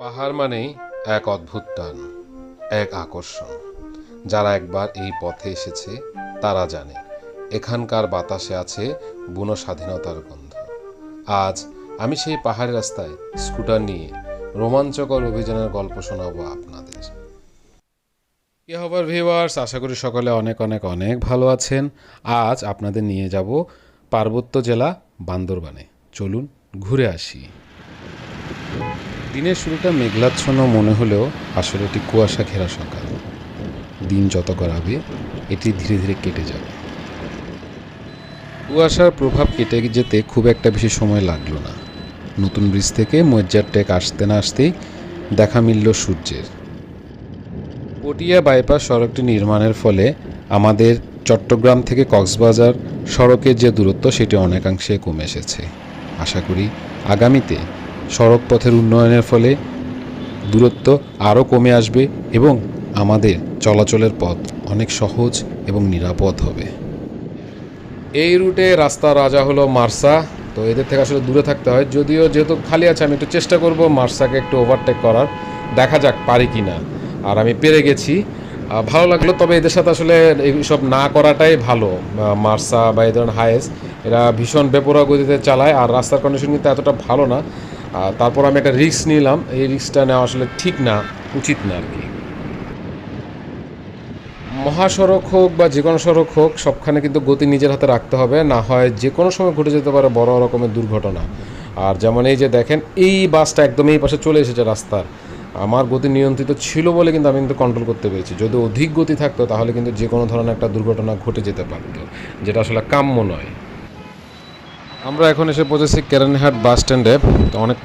পাহাড় মানেই এক অদ্ভুত টান, এক আকর্ষণ। যারা একবার এই পথে এসেছে, তারা জানে, এখানকার বাতাসে আছে বুনো স্বাধীনতার গন্ধ। আজ আমি সেই পাহাড়ি রাস্তায় স্কুটার নিয়ে রোমাঞ্চকর অভিযানের গল্প শোনাবো আপনাদের। কি খবর ভিউয়ার্স? আশা করি সকলে অনেক অনেক অনেক ভালো আছেন। আজ আপনাদের নিয়ে যাব পার্বত্য জেলা বান্দরবানে। চলুন ঘুরে আসি। দিনের শুরুটা মেঘলাচ্ছন্ন মনে হলেও আসলে এটি কুয়াশা ঘেরা সকাল। দিন যত গড়াবে, এটি ধীরে ধীরে কেটে যাবে। কুয়াশার প্রভাব কেটে যেতে খুব একটা বেশি সময় লাগল না। নতুন ব্রিজ থেকে মজ্জার টেক আসতে না আসতেই দেখা মিলল সূর্যের। পটিয়া বাইপাস সড়কটি নির্মাণের ফলে আমাদের চট্টগ্রাম থেকে কক্সবাজার সড়কের যে দূরত্ব, সেটি অনেকাংশে কমে এসেছে। আশা করি আগামীতে সড়ক পথের উন্নয়নের ফলে দূরত্ব আরও কমে আসবে এবং আমাদের চলাচলের পথ অনেক সহজ এবং নিরাপদ হবে। এই রুটে রাস্তা রাজা হলো মার্সা। তো এদের থেকে আসলে দূরে থাকতে হয়। যদিও যেহেতু খালি আছে, আমি একটু চেষ্টা করব মার্সাকে একটু ওভারটেক করার। দেখা যাক পারি কি না। আর আমি পেরে গেছি। ভালো লাগল, তবে এদের সাথে আসলে এইসব না করাটাই ভালো। মার্সা বা এই ধরনের হায়েস এরা ভীষণ বেপরোয়া গতিতে চালায়, আর রাস্তার কন্ডিশন কিন্তু এতটা ভালো না। তারপর আমি একটা রিস্ক নিলাম। এই রিস্কটা নেওয়া আসলে ঠিক না, উচিত না আর কি। মহাসড়ক হোক বা যে কোনো সড়ক হোক, সবখানে কিন্তু গতি নিজের হাতে রাখতে হবে। না হয় যে কোনো সময় ঘটে যেতে পারে বড় রকমের দুর্ঘটনা। আর যেমন এই যে দেখেন, এই বাসটা একদম এই পাশে চলে এসেছে রাস্তার। আমার গতি নিয়ন্ত্রিত ছিল বলে কিন্তু আমি কিন্তু কন্ট্রোল করতে পেরেছি। যদি অধিক গতি থাকতো, তাহলে কিন্তু যে কোনো ধরনের একটা দুর্ঘটনা ঘটে যেতে পারতো, যেটা আসলে কাম্য নয়। আমরা এখন এসে পৌঁছেছি কেরানীহাট বাস স্ট্যান্ডে। তো অনেক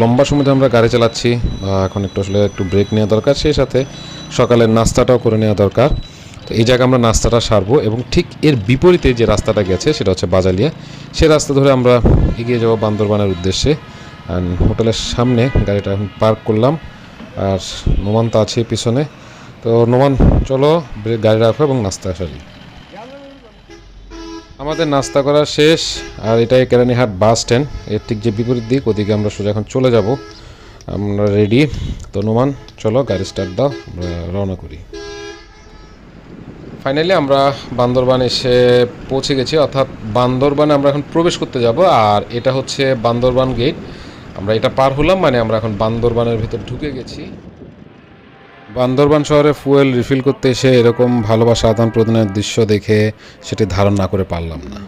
লম্বা সময় ধরে আমরা গাড়ি চালাচ্ছি এখন একটু আসলে একটু ব্রেক নেওয়া দরকার, সেই সাথে সকালের নাস্তাটাও করে নেওয়া দরকার। তো এই জায়গায় আমরা নাস্তাটা সারবো এবং ঠিক এর বিপরীতে যে রাস্তাটা গেছে, সেটা হচ্ছে বাজালিয়া। সেই রাস্তা ধরে আমরা এগিয়ে যাব বান্দরবানের উদ্দেশ্যে। আর হোটেলের সামনে গাড়িটা এখন পার্ক করলাম, আর নোমান তো আছে পিছনে। তো নোমান, চলো গাড়ি রাখো এবং নাস্তা সারি। আমাদের নাস্তা করা শেষ, আর এটাই কেরানীহাট বাস স্ট্যান্ড। এর ঠিক যে বিপরীত দিক, ওদিকে আমরা সোজা এখন চলে যাব। আমরা রেডি তো নোমান, চলো গাড়ি স্টার্ট দাও রওনা করি। ফাইনালি আমরা বান্দরবান এসে পৌঁছে গেছি, অর্থাৎ বান্দরবানে আমরা এখন প্রবেশ করতে যাব, আর এটা হচ্ছে বান্দরবান গেট আমরা এটা পার হলাম মানে আমরা এখন বান্দরবানের ভিতর ঢুকে গেছি। বান্দরবান শহরে ফুয়েল রিফিল করতে এসে এরকম ভালোবাসা আদান প্রদানের দৃশ্য দেখে সেটি ধারণ না করে পারলাম না।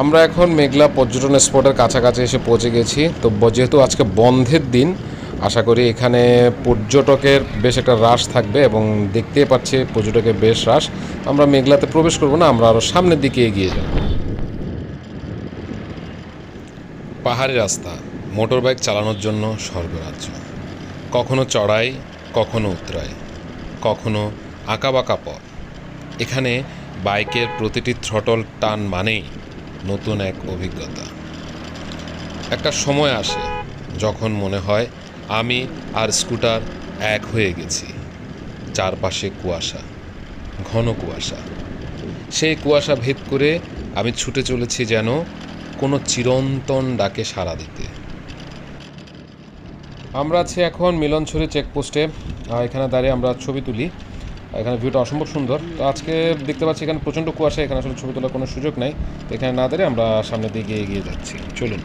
আমরা এখন মেঘলা পর্যটন স্পটের কাছাকাছি এসে পৌঁছে গেছি। তো যেহেতু আজকে বন্ধের দিন, আশা করি এখানে পর্যটকের বেশ একটা হ্রাস থাকবে এবং দেখতেই পাচ্ছি পর্যটকের বেশ হ্রাস আমরা মেঘলাতে প্রবেশ করব না, আমরা আরও সামনের দিকে এগিয়ে যাব। পাহাড়ি রাস্তা। মোটর বাইক চালানোর জন্য স্বর্গরাজ্য। কখনো চড়াই, কখনো উতরাই, কখনো আঁকাবাঁকা পথ। এখানে বাইকের প্রতিটি থ্রটল টান মানেই নতুন এক অভিজ্ঞতা। একটা সময় আসে যখন মনে হয় আমি আর স্কুটার এক হয়ে গেছি। চারপাশে কুয়াশা, ঘন কুয়াশা। সেই কুয়াশা ভেদ করে আমি ছুটে চলেছি যেন কোনো চিরন্তন ডাকে সাড়া দিতে। আমরা আছি এখন মিলনছড়ি চেকপোস্টে এখানে দাঁড়িয়ে আমরা ছবি তুলি। এখানে ভিউটা অসম্ভব সুন্দর। তো আজকে দেখতে পাচ্ছি এখানে প্রচণ্ড কুয়াশা, এখানে আসলে ছবি তোলার কোনো সুযোগ নাই। তো এখানে না দাঁড়িয়ে আমরা সামনের দিকে এগিয়ে যাচ্ছি। চলুন।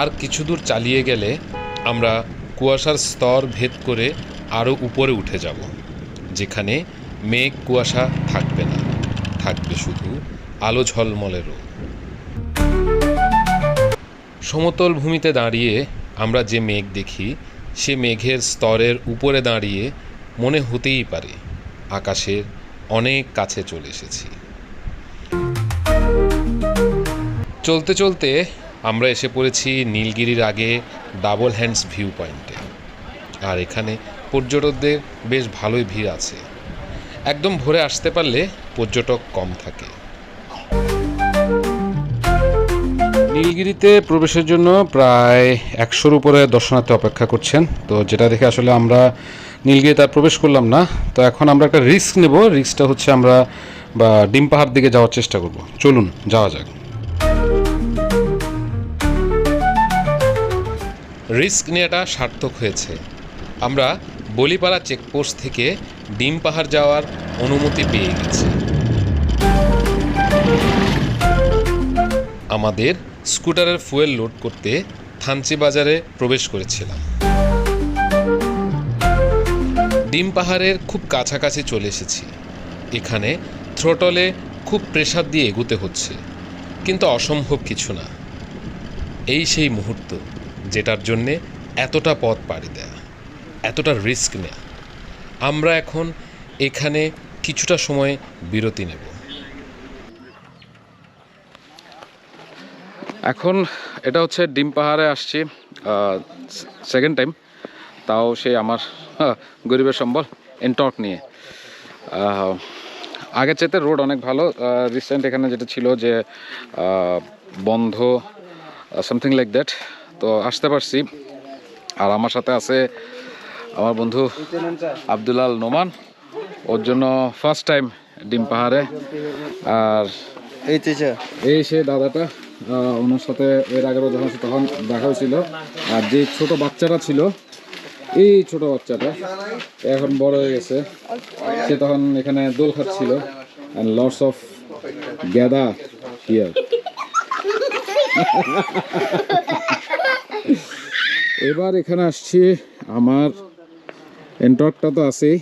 আর কিছু দূর চালিয়ে গেলে আমরা কুয়াশার স্তর ভেদ করে আরও উপরে উঠে যাব, যেখানে মেঘ কুয়াশা থাকবে না। থাকবে শুধু আলো ঝলমলে রোদ। সমতল ভূমিতে দাঁড়িয়ে আমরা যে মেঘ দেখি, সে মেঘের স্তরের উপরে দাঁড়িয়ে মনে হতেই পারে আকাশের অনেক কাছে চলে এসেছি। চলতে চলতে আমরা এসে পড়েছি নীলগিরির আগে ডাবল হ্যান্ডস ভিউ পয়েন্টে। আর এখানে পর্যটকদের বেশ ভালোই ভিড় আছে। একদম ভোরে আসতে পারলে পর্যটক কম থাকে। নীলগিরিতে প্রবেশের জন্য প্রায় একশোর উপরে দর্শনার্থী অপেক্ষা করছেন। তো যেটা দেখে আসলে আমরা নীলগিরিতে আর প্রবেশ করলাম না। তো এখন আমরা একটা রিস্ক নেব। রিস্কটা হচ্ছে আমরা বা ডিম পাহাড় দিকে যাওয়ার চেষ্টা করব। চলুন, যাওয়া যাক। রিস্ক নেওয়াটা সার্থক হয়েছে। আমরা বলিপাড়া চেকপোস্ট থেকে ডিম পাহাড় যাওয়ার অনুমতি পেয়ে গেছি। আমাদের স্কুটারের ফুয়েল লোড করতে থানচি বাজারে প্রবেশ করেছিলাম। ডিম পাহাড়ের খুব কাছাকাছি চলে এসেছি। এখানে থ্রোটলে খুব প্রেসার দিয়ে এগুতে হচ্ছে, কিন্তু অসম্ভব কিছু না। এই সেই মুহূর্ত, যেটার জন্যে এতটা পথ পাড়ি দেয়া, এতটা রিস্ক নেয়া। আমরা এখন এখানে কিছুটা সময় বিরতি নেব। এখন এটা হচ্ছে ডিম পাহাড়ে আসছি সেকেন্ড টাইম তাও সে আমার হ্যাঁ, গরিবের সম্বল এনটক নিয়ে। আগের চাইতে রোড অনেক ভালো রিসেন্ট এখানে যেটা ছিল যে বন্ধ সামথিং লাইক দ্যাট তো আসতে পারছি। আর আমার সাথে আছে আমার বন্ধু আব্দুলাল নোমান ওর জন্য ফার্স্ট টাইম ডিম পাহাড়ে। আর এই এই সে দাদাটা। ওনার সাথে এর আগেরও যখন তখন দেখা হয়েছিল। আর যে ছোট বাচ্চাটা ছিল, এই ছোট বাচ্চাটা এখন বড় হয়ে গেছে। সে তখন এখানে দোল খাচ্ছিল অ্যান্ড লটস অফ গ্যাদা হিয়ার এবার এখানে আসছি। আমার এন্টকটা তো আছেই।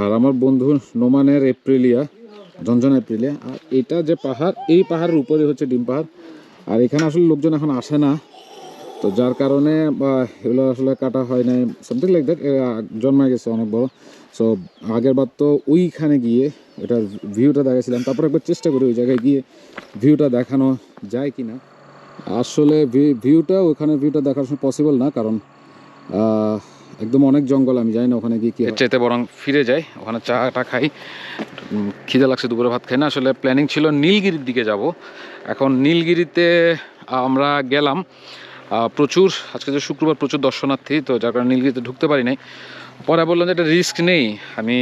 আর আমার বন্ধু নোমানের এপ্রিলিয়া। ঝনঝন এপ্রিলে আর এটা যে পাহাড়, এই পাহাড়ের উপরে হচ্ছে ডিম পাহাড়। আর এখানে আসলে লোকজন এখন আসে না। তো যার কারণে এগুলো আসলে কাটা হয় নাই। সামথিং লাইক দ্যাট জন্মে গেছে অনেক বড়। সো আগের বার তো ওইখানে গিয়ে এটার ভিউটা দেখাছিলাম তারপর একবার চেষ্টা করি ওই জায়গায় গিয়ে ভিউটা দেখানো যায় কি না আসলে ভিউটা ওখানে ভিউটা দেখার সময় পসিবল না। কারণ একদম অনেক জঙ্গল আমি জানি না ওখানে গিয়ে কি চাইতে বরং ফিরে যাই ওখানে চাটা খাই। খিদে লাগছে দুপুরে ভাত খাই না। আসলে প্ল্যানিং ছিল নীলগিরির দিকে যাব। এখন নীলগিরিতে আমরা গেলাম। প্রচুর আজকে যে শুক্রবার প্রচুর দর্শনার্থী তো যার কারণে নীলগিরিতে ঢুকতে পারি নাই। পরে বললাম যে একটা রিস্ক নেই আমি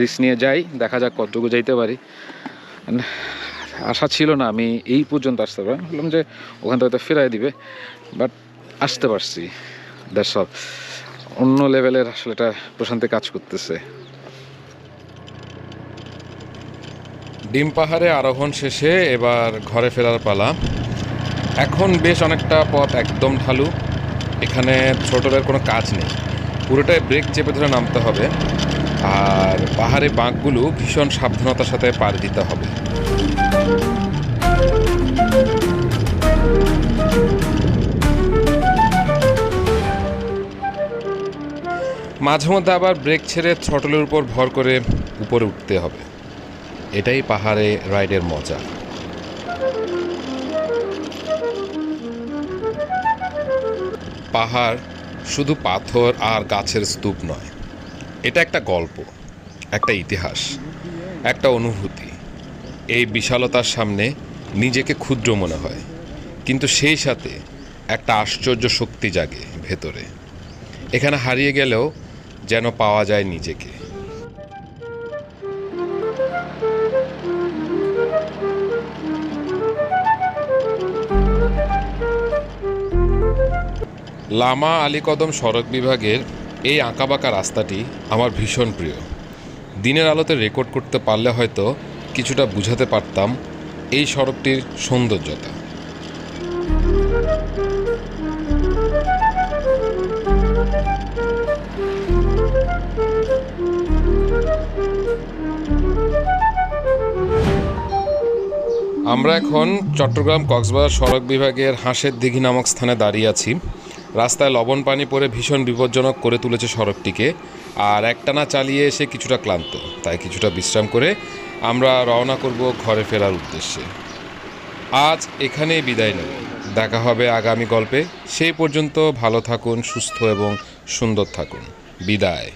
রিস্ক নিয়ে যাই দেখা যাক কতটুকু যাইতে পারি। আশা ছিল না আমি এই পর্যন্ত আসতে পারি বললাম যে ওখান থেকে হয়তো ফেরাই দিবে বাট আসতে পারছি দ্যাটস অল অন্য লেভেলের আসলে এটা প্রশান্তি কাজ করতেছে। ডিম পাহাড়ে আরোহণ শেষে এবার ঘরে ফেরার পালা। এখন বেশ অনেকটা পথ একদম ঢালু। এখানে ছোটদের কোনো কাজ নেই। পুরোটাই ব্রেক চেপে ধরে নামতে হবে। আর পাহাড়ে বাঁকগুলো ভীষণ সাবধানতার সাথে পার দিতে হবে। মাঝে মধ্যে আবার ব্রেক ছেড়ে থ্রটলের উপর ভর করে উপরে উঠতে হবে। এটাই পাহাড়ে রাইডের মজা। পাহাড় শুধু পাথর আর গাছের স্তূপ নয়, এটা একটা গল্প, একটা ইতিহাস, একটা অনুভূতি। এই বিশালতার সামনে নিজেকে ক্ষুদ্র মনে হয়, কিন্তু সেই সাথে একটা আশ্চর্য শক্তি জাগে ভেতরে। এখানে হারিয়ে গেলেও যেন পাওয়া যায় নিজেকে। লামা আলীকদম সড়ক বিভাগের এই আঁকাবাঁকা রাস্তাটি আমার ভীষণ প্রিয়। দিনের আলোতে রেকর্ড করতে পারলে হয়তো কিছুটা বুঝাতে পারতাম এই সড়কটির সৌন্দর্যতা। আমরা এখন চট্টগ্রাম কক্সবাজার সড়ক বিভাগের হাঁসের দিঘি নামক স্থানে দাঁড়িয়ে আছি। রাস্তায় লবণ পানি পড়ে ভীষণ বিপজ্জনক করে তুলেছে সড়কটিকে, আর একটানা চালিয়ে এসে কিছুটা ক্লান্ত। তাই কিছুটা বিশ্রাম করে আমরা রওনা করব ঘরে ফেরার উদ্দেশ্যে। আজ এখানেই বিদায় নেব। দেখা হবে আগামী গল্পে। সেই পর্যন্ত ভালো থাকুন, সুস্থ এবং সুন্দর থাকুন। বিদায়।